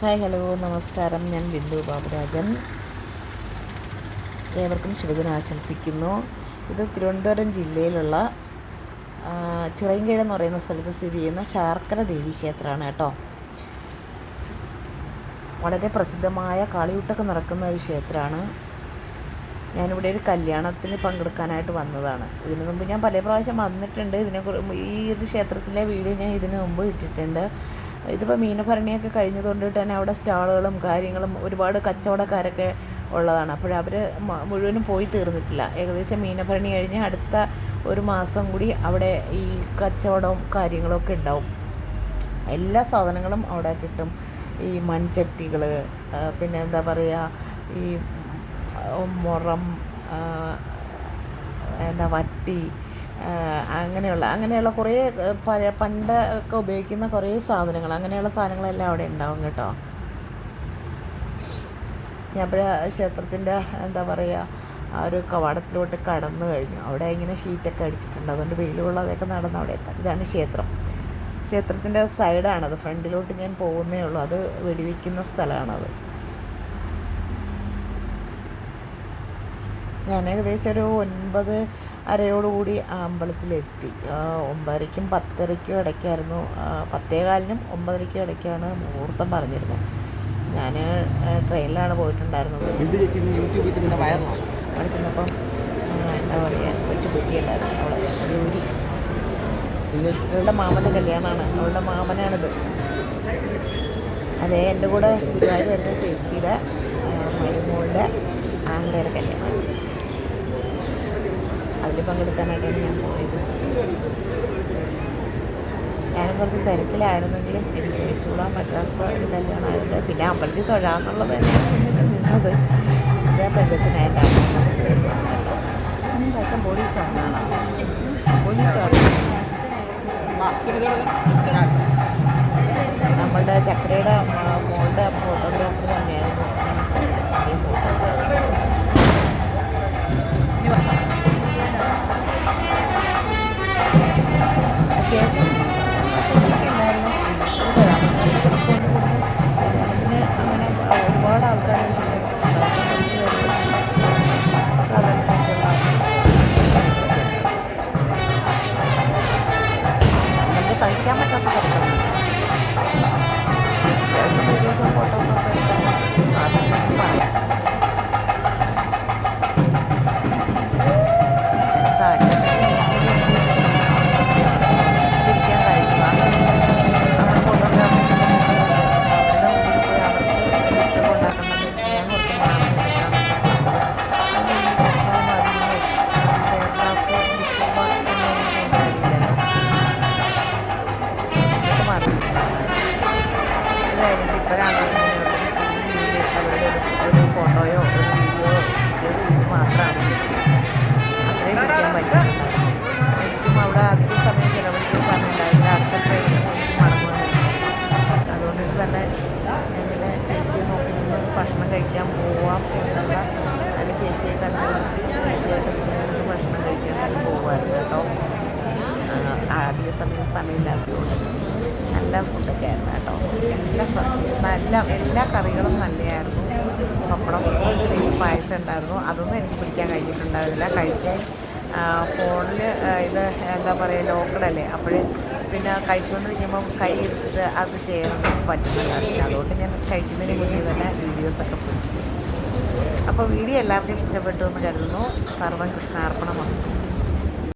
Hi hello നമസ്കാരം. ഞാൻ ബിന്ദു ബാബുരാജൻ. ഏവർക്കും ശുഭദിനം ആശംസിക്കുന്നു. ഇത് തിരുവനന്തപുരം ജില്ലയിലുള്ള ചിറയൻകീഴ് എന്ന് പറയുന്ന സ്ഥലത്ത് സ്ഥിതി ചെയ്യുന്ന ശാർക്കര ദേവി ക്ഷേത്രമാണ് കേട്ടോ. വളരെ പ്രസിദ്ധമായ കാളിയൂട്ടൊക്കെ നടക്കുന്ന ഒരു ക്ഷേത്രമാണ്. ഞാനിവിടെ ഒരു കല്യാണത്തിന് പങ്കെടുക്കാനായിട്ട് വന്നതാണ്. ഇതിനു മുമ്പ് ഞാൻ പല പ്രാവശ്യം വന്നിട്ടുണ്ട്. ഇതിനെ ഈ ഒരു ക്ഷേത്രത്തിലെ വീഡിയോ ഞാൻ ഇതിനു മുമ്പ് ഇട്ടിട്ടുണ്ട്. ഇതിപ്പോൾ മീനഭരണിയൊക്കെ കഴിഞ്ഞതുകൊണ്ട് തന്നെ അവിടെ സ്റ്റാളുകളും കാര്യങ്ങളും ഒരുപാട് കച്ചവടക്കാരൊക്കെ ഉള്ളതാണ്. അപ്പോൾ മുഴുവനും പോയി തീർന്നിട്ടില്ല. ഏകദേശം മീനഭരണി കഴിഞ്ഞ് അടുത്ത ഒരു മാസം കൂടി അവിടെ ഈ കച്ചവടവും കാര്യങ്ങളൊക്കെ ഉണ്ടാവും. എല്ലാ സാധനങ്ങളും അവിടെ കിട്ടും. ഈ മൺചട്ടികൾ പിന്നെ എന്താ പറയുക ഈ മുറം എന്താ വട്ടി അങ്ങനെയുള്ള അങ്ങനെയുള്ള കുറേ പഴയ പണ്ട് ഒക്കെ ഉപയോഗിക്കുന്ന കുറേ സാധനങ്ങൾ അങ്ങനെയുള്ള സാധനങ്ങളെല്ലാം അവിടെ ഉണ്ടാവും കേട്ടോ. ഞാൻ ഇപ്പോൾ ക്ഷേത്രത്തിന്റെ എന്താ പറയുക ആ ഒരു കവാടത്തിലോട്ട് കടന്നു കഴിഞ്ഞു. അവിടെ ഇങ്ങനെ ഷീറ്റൊക്കെ അടിച്ചിട്ടുണ്ട്. അതുകൊണ്ട് വെയിൽ അതൊക്കെ നടന്ന് അവിടെ എത്താം. ഇതാണ് ക്ഷേത്രം. ക്ഷേത്രത്തിന്റെ സൈഡാണത്. ഫ്രണ്ടിലോട്ട് ഞാൻ പോകുന്നേ ഉള്ളൂ. അത് വെടിവെക്കുന്ന സ്ഥലമാണത്. ഞാൻ ഏകദേശം ഒരു ഒൻപത് അരയോടുകൂടി ആ അമ്പലത്തിലെത്തി. ഒമ്പതരയ്ക്കും പത്തരയ്ക്കും ഇടയ്ക്കായിരുന്നു. പത്തേകാലിനും ഒമ്പതരയ്ക്കും ഇടയ്ക്കാണ് മുഹൂർത്തം പറഞ്ഞിരുന്നത്. ഞാൻ ട്രെയിനിലാണ് പോയിട്ടുണ്ടായിരുന്നത്. അവിടെ ചെന്നപ്പം എന്താ പറയുക കൊച്ചു കുട്ടിയുണ്ടായിരുന്നു അവളെ. ജോലി. അവളുടെ മാമന്റെ കല്യാണമാണ് അവളുടെ മാമനാണിത്. അതെ എന്റെ കൂടെ ഗുരുവായൂർ വരുന്ന ചേച്ചിയുടെ മരുമോളുടെ ആങ്ങളുടെ കല്യാണമാണ് അതിൽ പങ്കെടുക്കാനായിട്ടാണ് ഞാൻ പോയത്. ഞാനും കുറച്ച് തിരക്കിലായിരുന്നെങ്കിലും എനിക്ക് ഒഴിച്ചുകൂടാൻ പറ്റാത്ത ഒരു കല്യാണമായതുകൊണ്ട് പിന്നെ അമ്പലത്തിൽ തൊഴാന്നുള്ളത് തന്നെയാണ് മുന്നിട്ട് നിന്നത്. ഞാൻ പെങ്കച്ചനായിട്ടാണ് എന്റെ അച്ഛൻ പോലീസാണ് പോലീസാണ് നമ്മുടെ ചക്രയുടെ ഇത് കഴിഞ്ഞിട്ട് ഇപ്പോഴാണ് അവരുടെ ഒരു ഫോട്ടോയോ ഒരു വീഡിയോ ഒരു ഇത് മാത്രമാണ് അത്രയും പിടിക്കാൻ പറ്റും എനിക്കും അവിടെ അധികം സമയം ചിലവഴിക്കാൻ സമയമുണ്ടായില്ല അടുത്ത ട്രെയിനിൽ എനിക്ക് മടങ്ങുന്നു അതുകൊണ്ട് തന്നെ എങ്ങനെ ചേച്ചിയെ നോക്കി ഭക്ഷണം കഴിക്കാൻ പോവാം എന്നുള്ള അതിന് ചേച്ചിയെ കണ്ടു ചേച്ചിയായിട്ട് നിന്ന് ഭക്ഷണം കഴിക്കാൻ പോകുമായിരുന്നു കേട്ടോ. അധിക സമയം സമയമില്ലാത്തതുകൊണ്ട്. നല്ല ഫുഡൊക്കെ ആയിരുന്നു കേട്ടോ. എല്ലാ നല്ല എല്ലാ കറികളും നല്ലതായിരുന്നു. പപ്പടം പായസം ഉണ്ടായിരുന്നു. അതൊന്നും എനിക്ക് പിടിക്കാൻ കഴിഞ്ഞിട്ടുണ്ടായിരുന്നില്ല. കഴിക്കാൻ ഫോണിൽ ഇത് എന്താ പറയുക ലോക്കഡല്ലേ അപ്പോഴേ പിന്നെ കഴിച്ചുകൊണ്ടിരിക്കുമ്പം കൈ എടുത്തിട്ട് അത് ചെയ്യാൻ പറ്റുന്നുണ്ടായിരുന്നില്ല അതുകൊണ്ട് ഞാൻ കഴിക്കുന്നതിന് മുന്നേ തന്നെ വീഡിയോസൊക്കെ പിടിച്ചു. അപ്പോൾ വീഡിയോ എല്ലാവർക്കും ഇഷ്ടപ്പെട്ടു എന്ന് കരുതുന്നു. സർവം കൃഷ്ണാർപ്പണ വസ്തു